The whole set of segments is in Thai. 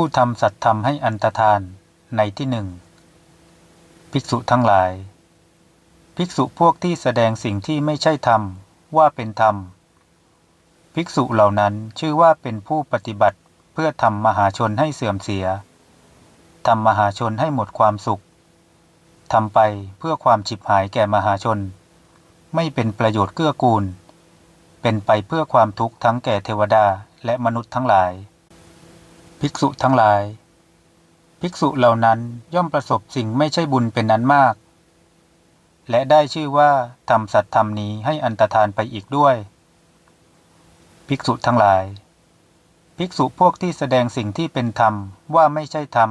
ผู้ทำสัตธรรมให้อันตรธานในที่หนึ่งภิกษุทั้งหลาย ภิกษุพวกที่แสดงสิ่งที่ไม่ใช่ธรรมว่าเป็นธรรม ภิกษุเหล่านั้นชื่อว่าเป็นผู้ปฏิบัติเพื่อทำมหาชนให้เสื่อมเสียทำมหาชนให้หมดความสุขทำไปเพื่อความฉิบหายแก่มหาชน ไม่เป็นประโยชน์เกื้อกูล เป็นไปเพื่อความทุกข์ทั้งแก่เทวดาและมนุษย์ทั้งหลาย ภิกษุทั้งหลาย ภิกษุเหล่านั้นย่อมประสบสิ่งไม่ใช่บุญเป็นนั้นมาก และได้ชื่อว่าทำสัตธรรมนี้ให้อันตรธานไปอีกด้วย ภิกษุทั้งหลาย ภิกษุพวกที่แสดงสิ่งที่เป็นธรรมว่าไม่ใช่ธรรม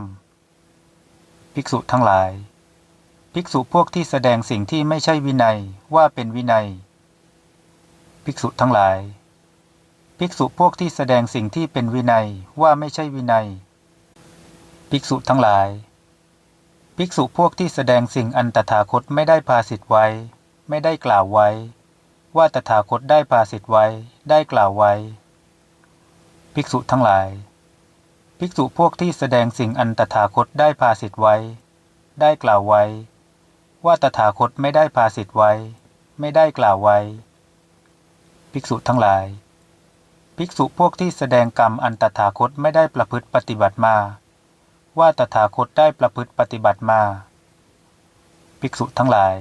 ภิกษุทั้งหลาย ภิกษุพวกที่แสดงสิ่งที่ไม่ใช่วินัยว่าเป็นวินัย ภิกษุทั้งหลาย ภิกษุพวกที่แสดงสิ่งที่เป็นวินัยว่าไม่ใช่วินัย ภิกษุทั้งหลาย ภิกษุพวกที่แสดงสิ่งอันตถาคตไม่ได้พาสิทธไว้ ไม่ได้กล่าวไว้ ว่าตถาคตได้พาสิทธไว้ ได้กล่าวไว้ ภิกษุทั้งหลาย ภิกษุพวกที่แสดงสิ่งอันตถาคตได้พาสิทธไว้ ได้กล่าวไว้ ว่าตถาคตไม่ได้พาสิทธไว้ ไม่ได้กล่าวไว้ ภิกษุทั้งหลาย ภิกษุพวกที่แสดงกรรมอันตถาคตไม่ได้ประพฤติปฏิบัติมา ว่าตถาคตได้ประพฤติปฏิบัติมา ภิกษุทั้งหลาย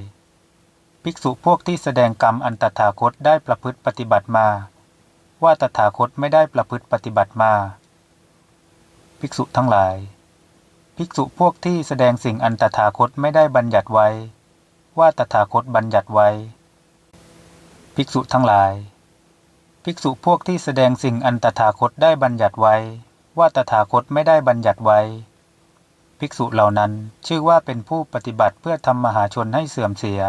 ภิกษุพวกที่แสดงกรรมอันตถาคตได้ประพฤติปฏิบัติมา ว่าตถาคตไม่ได้ประพฤติปฏิบัติมา ภิกษุทั้งหลาย ภิกษุพวกที่แสดงสิ่งอันตถาคตไม่ได้บัญญัติไว้ ว่าตถาคตบัญญัติไว้ ภิกษุทั้งหลาย ภิกษุพวกที่แสดงสิ่งอันตถาคตได้บัญญัติไว้ ว่าตถาคตไม่ได้บัญญัติไว้ ภิกษุเหล่านั้นชื่อว่าเป็นผู้ปฏิบัติเพื่อทำมหาชนให้เสื่อมเสีย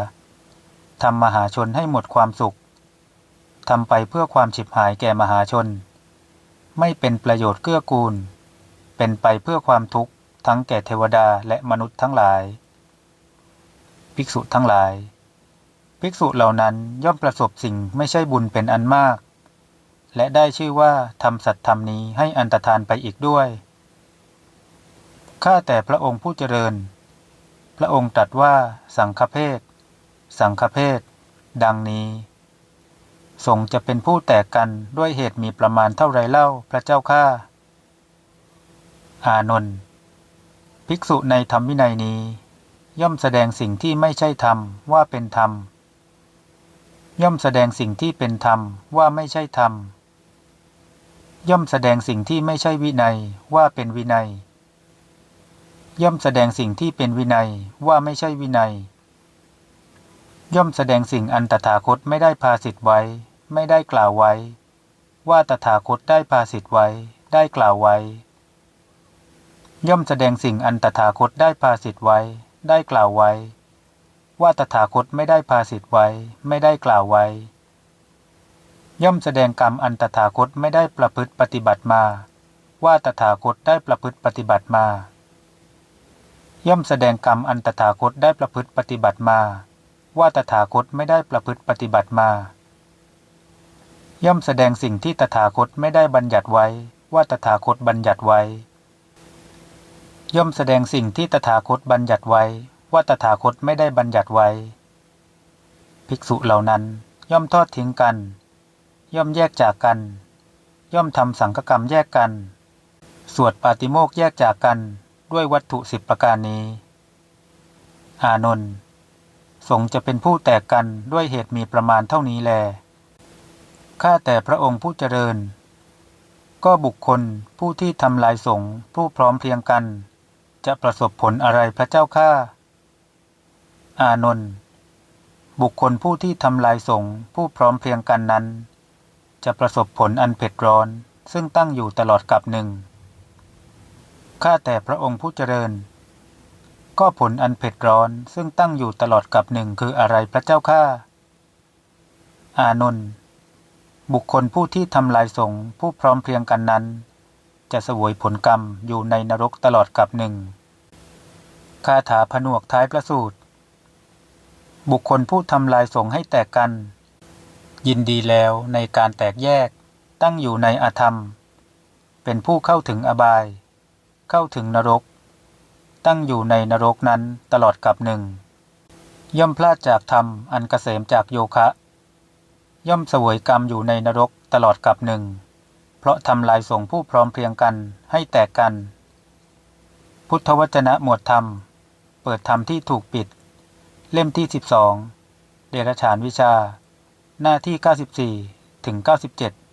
ทำมหาชนให้หมดความสุขทำไปเพื่อความฉิบหายแก่มหาชน ไม่เป็นประโยชน์เกื้อกูล เป็นไปเพื่อความทุกข์ทั้งแก่เทวดาและมนุษย์ทั้งหลาย ภิกษุทั้งหลาย ภิกษุเหล่านั้นย่อมประสบสิ่งไม่ใช่บุญเป็นอันมาก และได้ชื่อว่าทำสัตธรรมนี้ให้อันตรธานไปอีกด้วย ข้าแต่พระองค์ผู้เจริญ พระองค์ตรัสว่าสังฆเพศสังฆเพศดังนี้สงฆ์จะเป็นผู้แตกกันด้วยเหตุมีประมาณเท่าไรเล่าพระเจ้าข้าอานนท์ภิกษุในธรรมวินัยนี้ ย่อมแสดงสิ่งที่ไม่ใช่ธรรมว่าเป็นธรรม ย่อมแสดงสิ่งที่เป็นธรรมว่าไม่ใช่ธรรม ย่อมแสดงสิ่งที่ไม่ใช่วินัยว่าเป็นวินัย ย่อมแสดงสิ่งที่เป็นวินัยว่าไม่ใช่วินัย ย่อมแสดงสิ่งอันตถาคตไม่ได้พาสิทธิ์ไว้ ไม่ได้กล่าวไว้ ว่าตถาคตได้พาสิทธิ์ไว้ ได้กล่าวไว้ ย่อมแสดงสิ่งอันตถาคตได้พาสิทธิ์ไว้ ได้กล่าวไว้ ว่าตถาคตไม่ได้พาสิทธิ์ไว้ ไม่ได้กล่าวไว้ ย่อมแสดงกรรมอันตถาคตไม่ได้ประพฤติปฏิบัติมา ว่าตถาคตได้ประพฤติปฏิบัติมา ย่อมแสดงกรรมอันตถาคตได้ประพฤติปฏิบัติมา ว่าตถาคตไม่ได้ประพฤติปฏิบัติมา ย่อมแสดงสิ่งที่ตถาคตไม่ได้บัญญัติไว้ ว่าตถาคตบัญญัติไว้ ย่อมแสดงสิ่งที่ตถาคตบัญญัติไว้ ว่าตถาคตไม่ได้บัญญัติไว้ ภิกษุเหล่านั้นย่อมทอดทิ้งกัน ย่อมแยกจากกัน ย่อมทำสังฆกรรมแยกกัน สวดปาติโมกแยกจากกันด้วยวัตถุสิบประการนี้ อานนท์สงจะเป็นผู้แตกกันด้วยเหตุมีประมาณเท่านี้แล ข้าแต่พระองค์ผู้เจริญ ก็บุคคลผู้ที่ทำลายสงผู้พร้อมเพรียงกัน จะประสบผลอะไรพระเจ้าข้า อานนท์บุคคลผู้ที่ทำลายสงผู้พร้อมเพรียงกันนั้น จะประสบผลอันเผ็ดร้อน ซึ่งตั้งอยู่ตลอดกับหนึ่ง ข้าแต่พระองค์ผู้เจริญ ก็ผลอันเผ็ดร้อนซึ่งตั้งอยู่ตลอดกับหนึ่งคืออะไรพระเจ้าข้า อานนท์บุคคลผู้ที่ทำลายสงผู้พร้อมเพรียงกันนั้น จะสวยผลกรรมอยู่ในนรกตลอดกับหนึ่งคาถาผนวกท้ายประสูตร บุคคลผู้ทำลายสงให้แตกกัน ยินดีแล้วในการแตกแยกตั้งอยู่ในอาธรรม เป็นผู้เข้าถึงอบาย เข้าถึงนรก ตั้งอยู่ในนรกนั้นตลอดกับหนึ่ง ย่อมพลาดจากธรรมอันเกษมจากโยคะ ย่อมสวยกรรมอยู่ในนรกตลอดกับหนึ่ง เพราะทำลายส่งผู้พร้อมเพรียงกันให้แตกกัน พุทธวจนะหมวดธรรม เปิดธรรมที่ถูกปิด เล่มที่ 12 เดรัจฉานวิชา หน้าที่ 94 ถึง 97